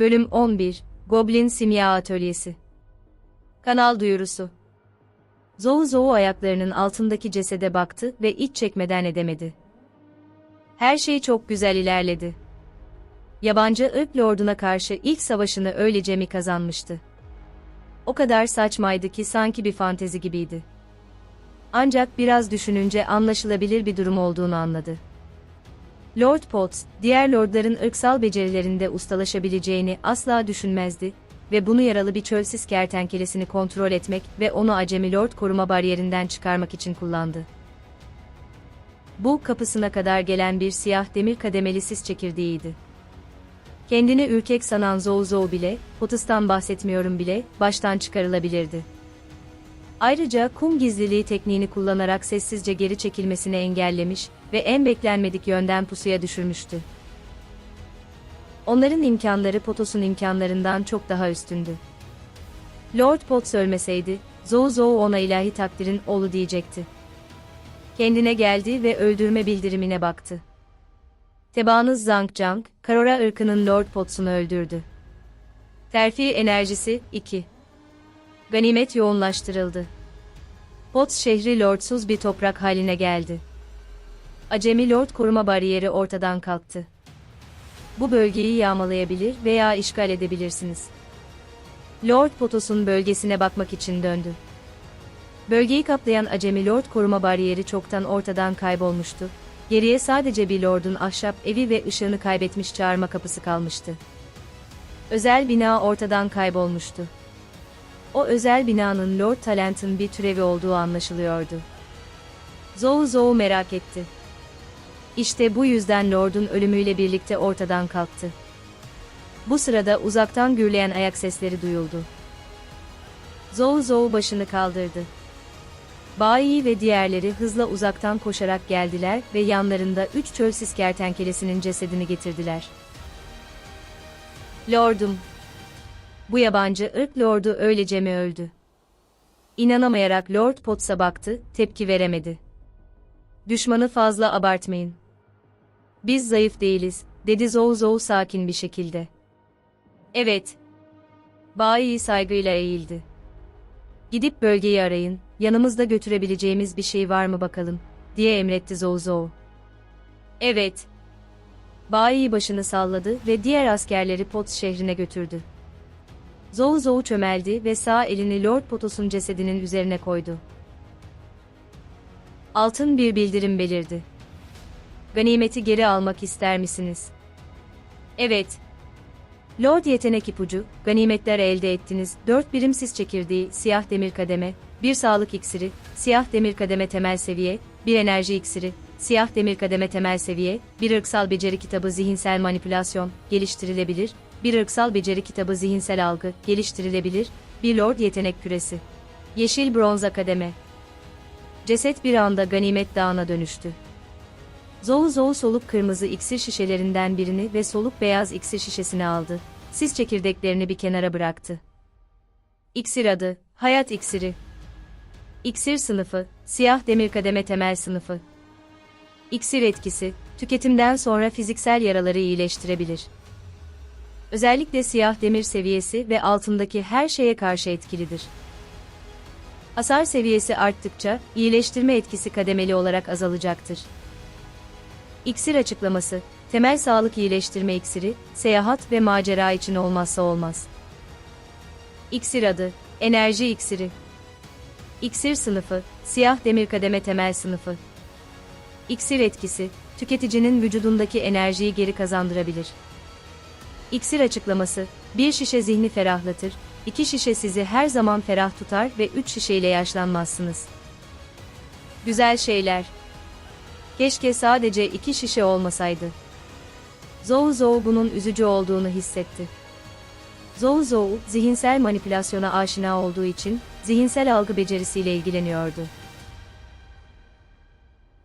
Bölüm 11 Goblin Simya Atölyesi Kanal duyurusu Zou Zou ayaklarının altındaki cesede baktı ve iç çekmeden edemedi. Her şey çok güzel ilerledi. Yabancı ırk lorduna karşı ilk savaşını öylece mi kazanmıştı? O kadar saçmaydı ki sanki bir fantezi gibiydi. Ancak biraz düşününce anlaşılabilir bir durum olduğunu anladı. Lord Potts, diğer lordların ırksal becerilerinde ustalaşabileceğini asla düşünmezdi ve bunu yaralı bir çölsiz kertenkelesini kontrol etmek ve onu acemi lord koruma bariyerinden çıkarmak için kullandı. Bu kapısına kadar gelen bir siyah demir kademeli sis çekirdeğiydi. Kendini ürkek sanan Zou Zou bile, Potts'tan bahsetmiyorum bile, baştan çıkarılabilirdi. Ayrıca kum gizliliği tekniğini kullanarak sessizce geri çekilmesini engellemiş ve en beklenmedik yönden pusuya düşürmüştü. Onların imkanları Potos'un imkanlarından çok daha üstündü. Lord Potts ölmeseydi, Zou Zou ona ilahi takdirin oğlu diyecekti. Kendine geldi ve öldürme bildirimine baktı. Tebaanız Zhang Zhang, Karora ırkının Lord Potts'unu öldürdü. Terfi enerjisi 2 Ganimet yoğunlaştırıldı. Potts şehri lordsuz bir toprak haline geldi. Acemi lord koruma bariyeri ortadan kalktı. Bu bölgeyi yağmalayabilir veya işgal edebilirsiniz. Lord Potos'un bölgesine bakmak için döndü. Bölgeyi kaplayan Acemi Lord koruma bariyeri çoktan ortadan kaybolmuştu. Geriye sadece bir lordun ahşap evi ve ışığını kaybetmiş çağırma kapısı kalmıştı. Özel bina ortadan kaybolmuştu. O özel binanın Lord Talent'ın bir türevi olduğu anlaşılıyordu. Zou Zou merak etti. İşte bu yüzden Lord'un ölümüyle birlikte ortadan kalktı. Bu sırada uzaktan gürleyen ayak sesleri duyuldu. Zou Zou başını kaldırdı. Bayi ve diğerleri hızla uzaktan koşarak geldiler ve yanlarında üç çölsiz kertenkelesinin cesedini getirdiler. Lordum, bu yabancı ırk lordu öylece mi öldü? İnanamayarak Lord Potts'a baktı, tepki veremedi. Düşmanı fazla abartmayın. Biz zayıf değiliz, dedi Zou Zou sakin bir şekilde. Evet. Bayi saygıyla eğildi. Gidip bölgeyi arayın, yanımızda götürebileceğimiz bir şey var mı bakalım, diye emretti Zou Zou. Evet. Bayi başını salladı ve diğer askerleri Potts şehrine götürdü. Zou Zou çömeldi ve sağ elini Lord Potos'un cesedinin üzerine koydu. Altın bir bildirim belirdi. Ganimeti geri almak ister misiniz? Evet. Lord yetenek ipucu, ganimetler elde ettiniz, 4 birim sis çekirdeği, siyah demir kademe, bir sağlık iksiri, siyah demir kademe temel seviye, bir enerji iksiri, siyah demir kademe temel seviye, bir ırksal beceri kitabı zihinsel manipülasyon, geliştirilebilir, bir ırksal beceri kitabı zihinsel algı, geliştirilebilir, bir lord yetenek küresi. Yeşil bronz kademe. Ceset bir anda ganimet dağına dönüştü. Zou Zou soluk kırmızı iksir şişelerinden birini ve soluk beyaz iksir şişesini aldı. Sis çekirdeklerini bir kenara bıraktı. İksir adı, hayat iksiri. İksir sınıfı, siyah demir kademe temel sınıfı. İksir etkisi, tüketimden sonra fiziksel yaraları iyileştirebilir. Özellikle siyah demir seviyesi ve altındaki her şeye karşı etkilidir. Hasar seviyesi arttıkça iyileştirme etkisi kademeli olarak azalacaktır. İksir açıklaması, temel sağlık iyileştirme iksiri, seyahat ve macera için olmazsa olmaz. İksir adı, enerji iksiri. İksir sınıfı, siyah demir kademe temel sınıfı. İksir etkisi, tüketicinin vücudundaki enerjiyi geri kazandırabilir. İksir açıklaması, bir şişe zihni ferahlatır, iki şişe sizi her zaman ferah tutar ve üç şişeyle yaşlanmazsınız. Güzel şeyler. Keşke sadece iki şişe olmasaydı. Zou Zou bunun üzücü olduğunu hissetti. Zou Zou, zihinsel manipülasyona aşina olduğu için, zihinsel algı becerisiyle ilgileniyordu.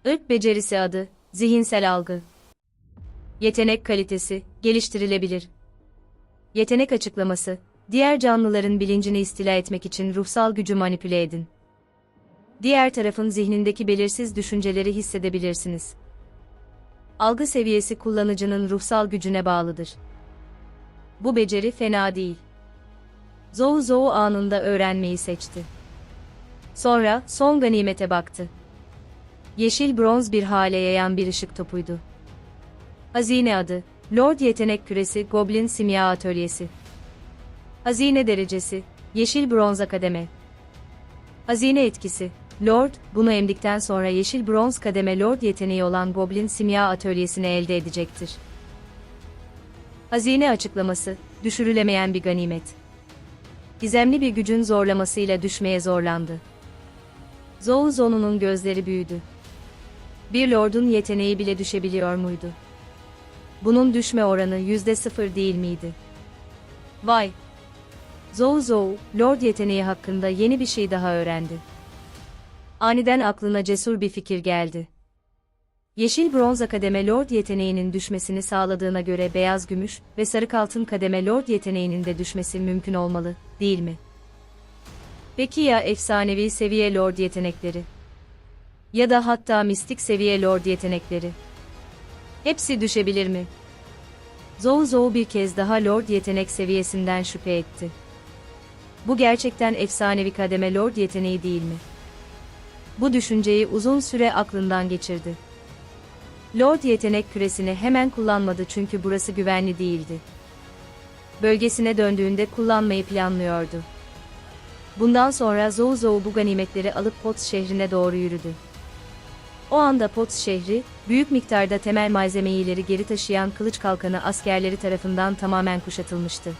Irk becerisi adı, zihinsel algı. Yetenek kalitesi, geliştirilebilir. Yetenek açıklaması, diğer canlıların bilincini istila etmek için ruhsal gücü manipüle edin. Diğer tarafın zihnindeki belirsiz düşünceleri hissedebilirsiniz. Algı seviyesi kullanıcının ruhsal gücüne bağlıdır. Bu beceri fena değil. Zou Zou anında öğrenmeyi seçti. Sonra son ganimete baktı. Yeşil bronz bir hale yayan bir ışık topuydu. Hazine adı, Lord Yetenek Küresi Goblin Simya Atölyesi. Hazine derecesi, Yeşil Bronz Akademe. Hazine etkisi, Lord, bunu emdikten sonra Yeşil Bronz Kademe Lord yeteneği olan Goblin Simya Atölyesi'ni elde edecektir. Hazine açıklaması, düşürülemeyen bir ganimet. Gizemli bir gücün zorlamasıyla düşmeye zorlandı. Zou Zonu'nun gözleri büyüdü. Bir lordun yeteneği bile düşebiliyor muydu? Bunun düşme oranı yüzde sıfır değil miydi? Vay! Zou Zou, lord yeteneği hakkında yeni bir şey daha öğrendi. Aniden aklına cesur bir fikir geldi. Yeşil bronza kademe lord yeteneğinin düşmesini sağladığına göre beyaz gümüş ve sarı altın kademe lord yeteneğinin de düşmesi mümkün olmalı, değil mi? Peki ya efsanevi seviye lord yetenekleri? Ya da hatta mistik seviye lord yetenekleri? Hepsi düşebilir mi? Zou Zou bir kez daha lord yetenek seviyesinden şüphe etti. Bu gerçekten efsanevi kademe lord yeteneği değil mi? Bu düşünceyi uzun süre aklından geçirdi. Lord yetenek küresini hemen kullanmadı çünkü burası güvenli değildi. Bölgesine döndüğünde kullanmayı planlıyordu. Bundan sonra Zou Zou bu ganimetleri alıp Potts şehrine doğru yürüdü. O anda Potts şehri, büyük miktarda temel malzemeyi geri taşıyan kılıç kalkanı askerleri tarafından tamamen kuşatılmıştı.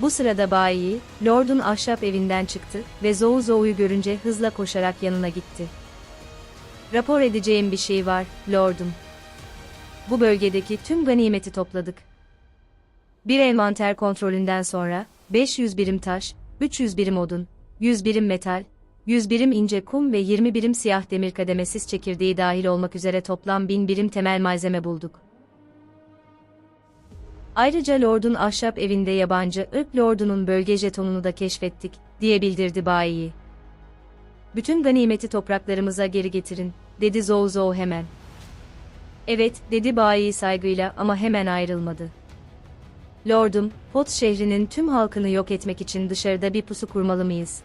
Bu sırada Bayi, Lord'un ahşap evinden çıktı ve Zou Zou'yu görünce hızla koşarak yanına gitti. Rapor edeceğim bir şey var, Lord'um. Bu bölgedeki tüm ganimeti topladık. Bir envanter kontrolünden sonra, 500 birim taş, 300 birim odun, 100 birim metal, 100 birim ince kum ve 20 birim siyah demir kademesiz çekirdeği dahil olmak üzere toplam 1000 birim temel malzeme bulduk. Ayrıca Lord'un ahşap evinde yabancı ırk Lord'unun bölge jetonunu da keşfettik, diye bildirdi bayi. Bütün ganimeti topraklarımıza geri getirin, dedi Zou hemen. Evet, dedi bayi saygıyla ama hemen ayrılmadı. Lordum, Pot şehrinin tüm halkını yok etmek için dışarıda bir pusu kurmalı mıyız?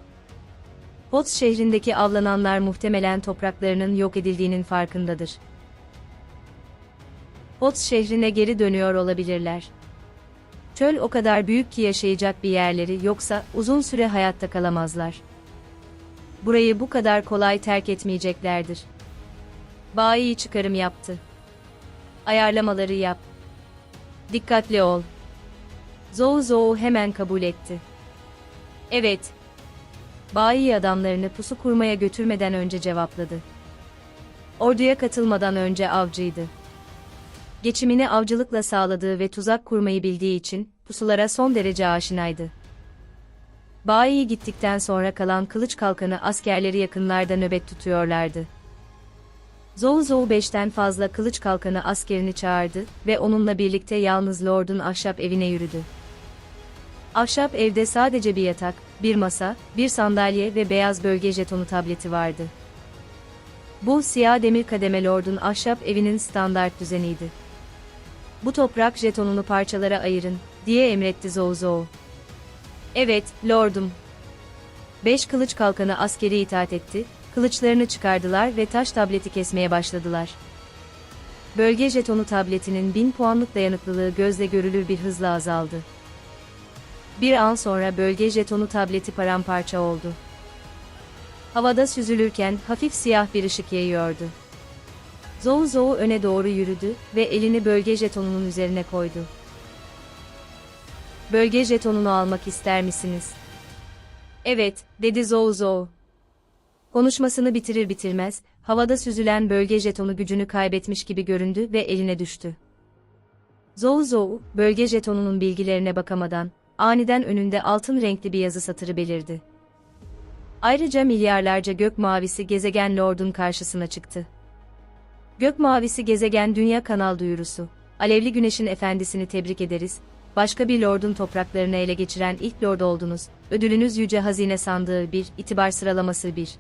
Pot şehrindeki avlananlar muhtemelen topraklarının yok edildiğinin farkındadır. Pot şehrine geri dönüyor olabilirler. Çöl o kadar büyük ki yaşayacak bir yerleri yoksa uzun süre hayatta kalamazlar. Burayı bu kadar kolay terk etmeyeceklerdir. Bayi çıkarım yaptı. Ayarlamaları yap. Dikkatli ol. Zou Zou hemen kabul etti. Evet. Bayi adamlarını pusu kurmaya götürmeden önce cevapladı. Orduya katılmadan önce avcıydı. Geçimini avcılıkla sağladığı ve tuzak kurmayı bildiği için pusulara son derece aşinaydı. Bayi gittikten sonra kalan kılıç kalkanı askerleri yakınlarda nöbet tutuyorlardı. Zou Zou beşten fazla kılıç kalkanı askerini çağırdı ve onunla birlikte yalnız Lord'un ahşap evine yürüdü. Ahşap evde sadece bir yatak, bir masa, bir sandalye ve beyaz bölge jetonu tableti vardı. Bu siyah demir kademe Lord'un ahşap evinin standart düzeniydi. Bu toprak jetonunu parçalara ayırın, diye emretti Zou Zou. Evet, lordum. Beş kılıç kalkanı askeri itaat etti, kılıçlarını çıkardılar ve taş tableti kesmeye başladılar. Bölge jetonu tabletinin bin puanlık dayanıklılığı gözle görülür bir hızla azaldı. Bir an sonra bölge jetonu tableti paramparça oldu. Havada süzülürken hafif siyah bir ışık yayıyordu. Zou Zou öne doğru yürüdü ve elini bölge jetonunun üzerine koydu. Bölge jetonunu almak ister misiniz? Evet, dedi Zou Zou. Konuşmasını bitirir bitirmez, havada süzülen bölge jetonu gücünü kaybetmiş gibi göründü ve eline düştü. Zou Zou, bölge jetonunun bilgilerine bakamadan, aniden önünde altın renkli bir yazı satırı belirdi. Ayrıca milyarlarca gök mavisi gezegen Lord'un karşısına çıktı. Gök mavisi gezegen dünya kanal duyurusu. Alevli güneşin efendisini tebrik ederiz. Başka bir lordun topraklarını ele geçiren ilk lord oldunuz. Ödülünüz yüce hazine sandığı 1, itibar sıralaması 1.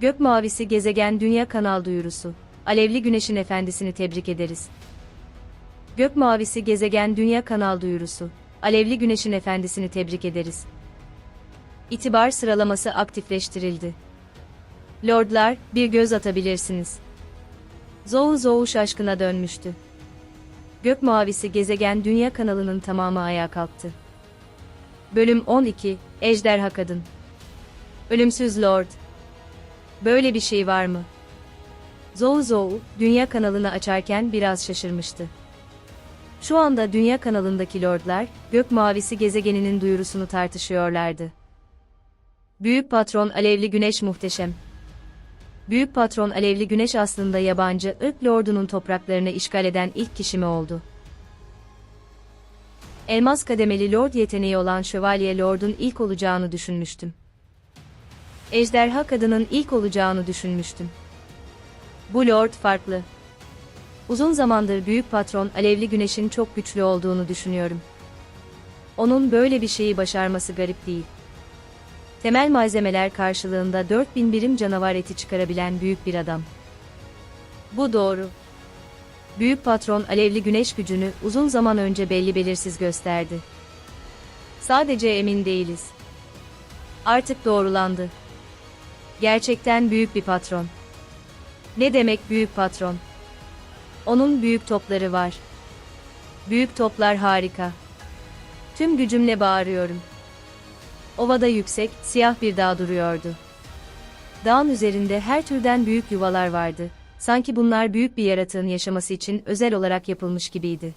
Gök mavisi gezegen dünya kanal duyurusu. Alevli güneşin efendisini tebrik ederiz. Gök mavisi gezegen dünya kanal duyurusu. Alevli güneşin efendisini tebrik ederiz. İtibar sıralaması aktifleştirildi. Lordlar, bir göz atabilirsiniz. Zou Zou şaşkına dönmüştü. Gök mavisi gezegen dünya kanalının tamamı ayağa kalktı. Bölüm 12, Ejderha Kadın. Ölümsüz Lord. Böyle bir şey var mı? Zou Zou, Dünya kanalını açarken biraz şaşırmıştı. Şu anda Dünya kanalındaki lordlar, gök mavisi gezegeninin duyurusunu tartışıyorlardı. Büyük patron Alevli Güneş muhteşem. Büyük patron Alevli Güneş aslında yabancı ırk lordunun topraklarını işgal eden ilk kişi mi oldu? Elmas kademeli lord yeteneği olan şövalye lordun ilk olacağını düşünmüştüm. Ejderha kadının ilk olacağını düşünmüştüm. Bu lord farklı. Uzun zamandır büyük patron Alevli Güneş'in çok güçlü olduğunu düşünüyorum. Onun böyle bir şeyi başarması garip değil. Temel malzemeler karşılığında 4000 birim canavar eti çıkarabilen büyük bir adam. Bu doğru. Büyük patron Alevli Güneş gücünü uzun zaman önce belli belirsiz gösterdi. Sadece emin değiliz. Artık doğrulandı. Gerçekten büyük bir patron. Ne demek büyük patron? Onun büyük topları var. Büyük toplar harika. Tüm gücümle bağırıyorum. Ovada yüksek, siyah bir dağ duruyordu. Dağın üzerinde her türden büyük yuvalar vardı. Sanki bunlar büyük bir yaratığın yaşaması için özel olarak yapılmış gibiydi.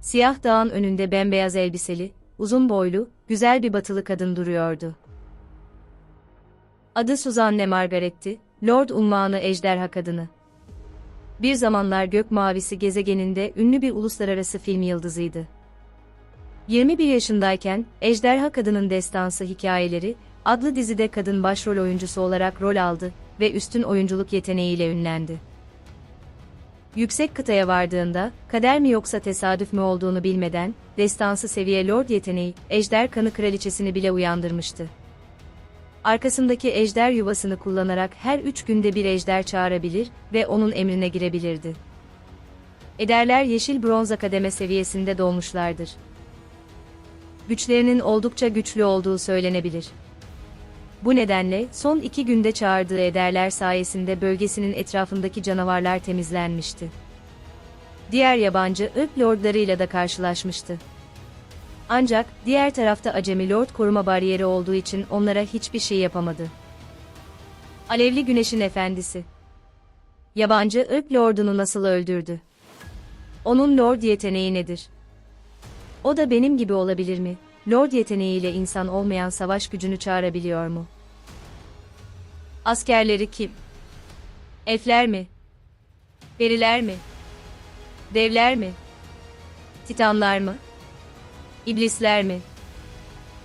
Siyah dağın önünde bembeyaz elbiseli, uzun boylu, güzel bir batılı kadın duruyordu. Adı Suzanne Margaret'ti, Lord unvanı ejderha kadını. Bir zamanlar gök mavisi gezegeninde ünlü bir uluslararası film yıldızıydı. 21 yaşındayken Ejderha Kadının Destansı Hikayeleri adlı dizide kadın başrol oyuncusu olarak rol aldı ve üstün oyunculuk yeteneğiyle ünlendi. Yüksek kıtaya vardığında, kader mi yoksa tesadüf mü olduğunu bilmeden, destansı seviye lord yeteneği, ejder kanı kraliçesini bile uyandırmıştı. Arkasındaki ejder yuvasını kullanarak her üç günde bir ejder çağırabilir ve onun emrine girebilirdi. Ederler yeşil bronz akademe seviyesinde doğmuşlardır. Güçlerinin oldukça güçlü olduğu söylenebilir. Bu nedenle son iki günde çağırdığı ederler sayesinde bölgesinin etrafındaki canavarlar temizlenmişti. Diğer yabancı ırk lordlarıyla da karşılaşmıştı. Ancak diğer tarafta acemi lord koruma bariyeri olduğu için onlara hiçbir şey yapamadı. Alevli Güneş'in efendisi. Yabancı ırk lordunu nasıl öldürdü? Onun lord yeteneği nedir? O da benim gibi olabilir mi? Lord yeteneğiyle insan olmayan savaş gücünü çağırabiliyor mu? Askerleri kim? Elfler mi? Periler mi? Devler mi? Titanlar mı? İblisler mi?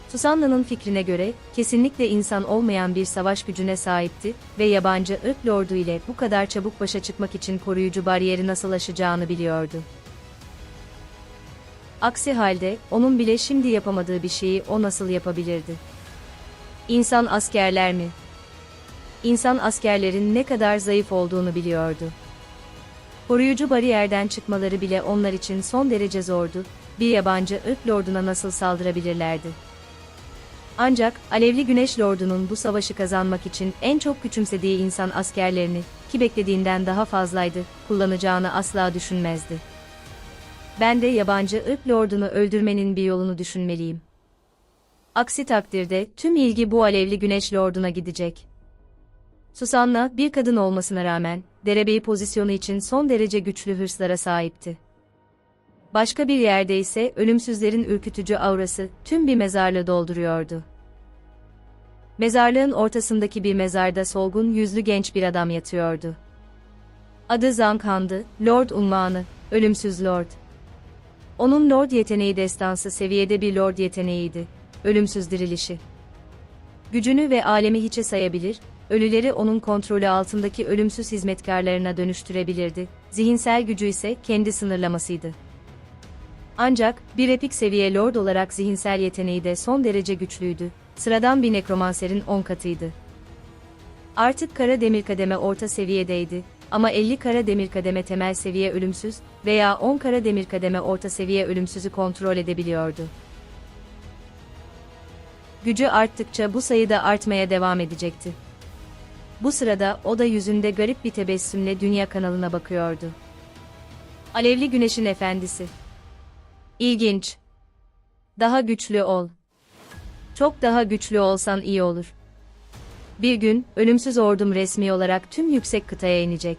Susanna'nın fikrine göre, kesinlikle insan olmayan bir savaş gücüne sahipti ve yabancı ırk lordu ile bu kadar çabuk başa çıkmak için koruyucu bariyeri nasıl aşacağını biliyordu. Aksi halde, onun bile şimdi yapamadığı bir şeyi o nasıl yapabilirdi? İnsan askerler mi? İnsan askerlerin ne kadar zayıf olduğunu biliyordu. Koruyucu bariyerden çıkmaları bile onlar için son derece zordu, bir yabancı ırk lorduna nasıl saldırabilirlerdi? Ancak, Alevli Güneş Lordu'nun bu savaşı kazanmak için en çok küçümsediği insan askerlerini, ki beklediğinden daha fazlaydı, kullanacağını asla düşünmezdi. Ben de yabancı ırk lordunu öldürmenin bir yolunu düşünmeliyim. Aksi takdirde tüm ilgi bu alevli güneş lorduna gidecek. Susanna bir kadın olmasına rağmen derebeyi pozisyonu için son derece güçlü hırslara sahipti. Başka bir yerde ise ölümsüzlerin ürkütücü aurası tüm bir mezarlığı dolduruyordu. Mezarlığın ortasındaki bir mezarda solgun yüzlü genç bir adam yatıyordu. Adı Zankhan'dı, Lord unvanı, ölümsüz Lord. Onun Lord yeteneği destansı seviyede bir Lord yeteneğiydi, ölümsüz dirilişi. Gücünü ve alemi hiçe sayabilir, ölüleri onun kontrolü altındaki ölümsüz hizmetkarlarına dönüştürebilirdi, zihinsel gücü ise kendi sınırlamasıydı. Ancak, bir epik seviye Lord olarak zihinsel yeteneği de son derece güçlüydü, sıradan bir nekromanserin 10 katıydı. Artık kara demir kademe orta seviyedeydi ama 50 kara demir kademe temel seviye ölümsüz veya 10 kara demir kademe orta seviye ölümsüzü kontrol edebiliyordu. Gücü arttıkça bu sayı da artmaya devam edecekti. Bu sırada o da yüzünde garip bir tebessümle dünya kanalına bakıyordu. Alevli güneşin efendisi. İlginç. Daha güçlü ol. Çok daha güçlü olsan iyi olur. Bir gün, ölümsüz ordum resmi olarak tüm yüksek kıtaya inecek.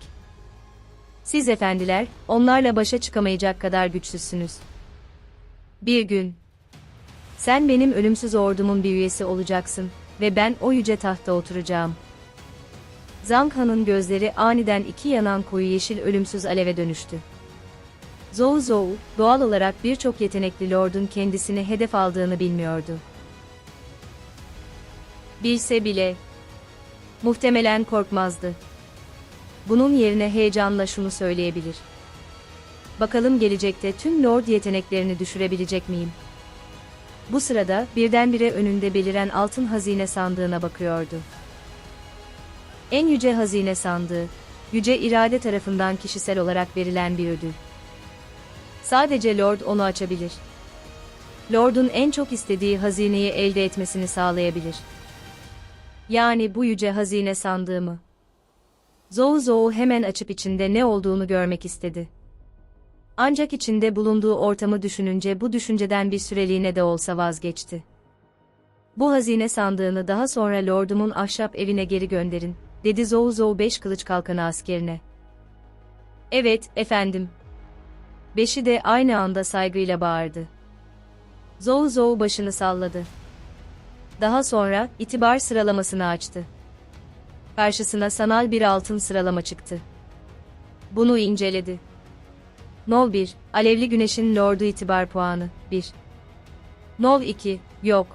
Siz efendiler, onlarla başa çıkamayacak kadar güçsüzsünüz. Bir gün, sen benim ölümsüz ordumun bir üyesi olacaksın ve ben o yüce tahta oturacağım. Zhang Han'ın gözleri aniden iki yanan koyu yeşil ölümsüz aleve dönüştü. Zhou Zhou, doğal olarak birçok yetenekli lordun kendisini hedef aldığını bilmiyordu. Bilse bile, muhtemelen korkmazdı. Bunun yerine heyecanla şunu söyleyebilir. Bakalım gelecekte tüm lord yeteneklerini düşürebilecek miyim? Bu sırada birdenbire önünde beliren altın hazine sandığına bakıyordu. En yüce hazine sandığı, yüce irade tarafından kişisel olarak verilen bir ödül. Sadece Lord onu açabilir. Lord'un en çok istediği hazineyi elde etmesini sağlayabilir. Yani bu yüce hazine sandığı mı? Zhou Zhou hemen açıp içinde ne olduğunu görmek istedi. Ancak içinde bulunduğu ortamı düşününce bu düşünceden bir süreliğine de olsa vazgeçti. Bu hazine sandığını daha sonra lordumun ahşap evine geri gönderin, dedi Zhou Zhou beş kılıç kalkanı askerine. Evet, efendim. Beşi de aynı anda saygıyla bağırdı. Zhou Zhou başını salladı. Daha sonra itibar sıralamasını açtı. Karşısına sanal bir altın sıralama çıktı. Bunu inceledi. Nol 1, Alevli Güneş'in Lordu itibar puanı, 1. Nol 2, yok.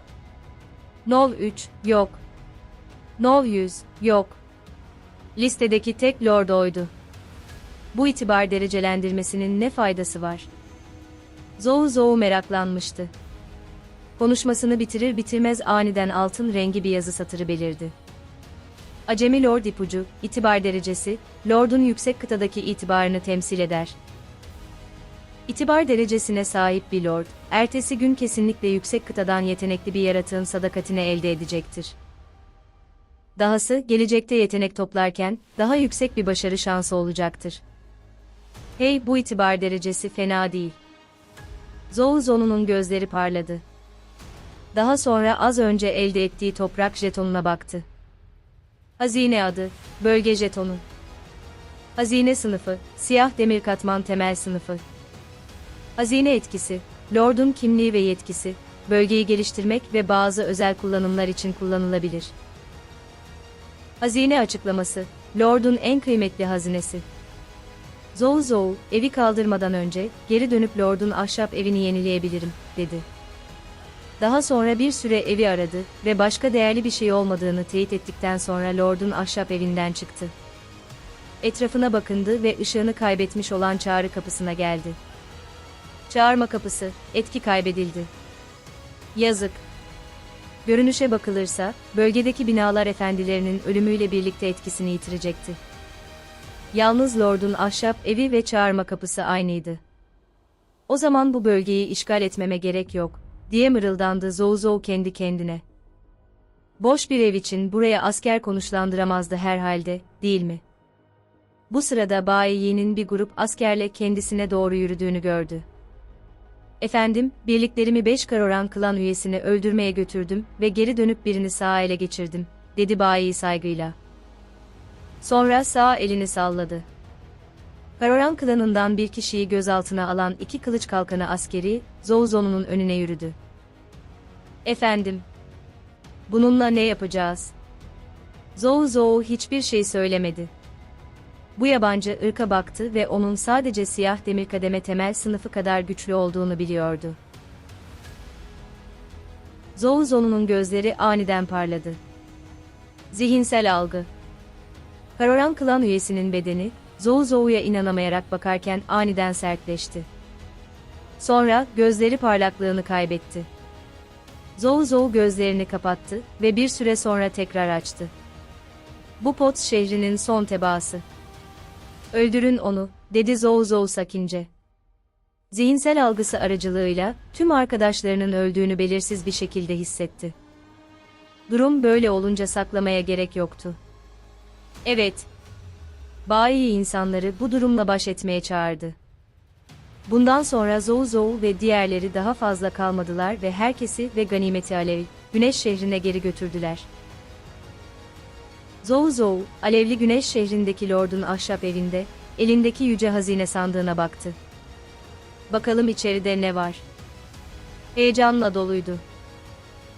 Nol 3, yok. Nol 100, yok. Listedeki tek Lord oydu. Bu itibar derecelendirmesinin ne faydası var? Zhou Zhou meraklanmıştı. Konuşmasını bitirir bitirmez aniden altın rengi bir yazı satırı belirdi. Acemi Lord ipucu, itibar derecesi, Lord'un yüksek kıtadaki itibarını temsil eder. İtibar derecesine sahip bir lord, ertesi gün kesinlikle yüksek kıtadan yetenekli bir yaratığın sadakatini elde edecektir. Dahası, gelecekte yetenek toplarken, daha yüksek bir başarı şansı olacaktır. Hey, bu itibar derecesi fena değil. Zhou Zhou'nun gözleri parladı. Daha sonra az önce elde ettiği toprak jetonuna baktı. Hazine adı, bölge jetonu. Hazine sınıfı, siyah demir katman temel sınıfı. Hazine etkisi, Lord'un kimliği ve yetkisi, bölgeyi geliştirmek ve bazı özel kullanımlar için kullanılabilir. Hazine açıklaması, Lord'un en kıymetli hazinesi. Zhou Zhou, evi kaldırmadan önce, geri dönüp Lord'un ahşap evini yenileyebilirim, dedi. Daha sonra bir süre evi aradı ve başka değerli bir şey olmadığını teyit ettikten sonra Lord'un ahşap evinden çıktı. Etrafına bakındı ve ışığını kaybetmiş olan çağrı kapısına geldi. Çağırma kapısı, etki kaybedildi. Yazık. Görünüşe bakılırsa, bölgedeki binalar efendilerinin ölümüyle birlikte etkisini yitirecekti. Yalnız Lord'un ahşap evi ve çağırma kapısı aynıydı. O zaman bu bölgeyi işgal etmeme gerek yok, diye mırıldandı Zhou kendi kendine. Boş bir ev için buraya asker konuşlandıramazdı herhalde, değil mi? Bu sırada Bai Yi'nin bir grup askerle kendisine doğru yürüdüğünü gördü. Efendim, birliklerimi beş karoran klan üyesini öldürmeye götürdüm ve geri dönüp birini sağ ele geçirdim, dedi Bai saygıyla. Sonra sağ elini salladı. Karoran klanından bir kişiyi gözaltına alan iki kılıç kalkanı askeri, Zouzonu'nun önüne yürüdü. Efendim, bununla ne yapacağız? Zhou hiçbir şey söylemedi. Bu yabancı ırka baktı ve onun sadece siyah demir kademe temel sınıfı kadar güçlü olduğunu biliyordu. Zhou Zhou'nun gözleri aniden parladı. Zihinsel algı. Karoran klan üyesinin bedeni, Zhou Zhou'ya inanamayarak bakarken aniden sertleşti. Sonra gözleri parlaklığını kaybetti. Zhou gözlerini kapattı ve bir süre sonra tekrar açtı. Bu Pot şehrinin son tebaası. Öldürün onu, dedi Zou Zou sakince. Zihinsel algısı aracılığıyla tüm arkadaşlarının öldüğünü belirsiz bir şekilde hissetti. Durum böyle olunca saklamaya gerek yoktu. Evet. Bai insanları bu durumla baş etmeye çağırdı. Bundan sonra Zou Zou ve diğerleri daha fazla kalmadılar ve herkesi ve ganimeti Alev, Güneş şehrine geri götürdüler. Zou Zou, Alevli Güneş şehrindeki Lord'un ahşap evinde, elindeki yüce hazine sandığına baktı. Bakalım içeride ne var? Heyecanla doluydu.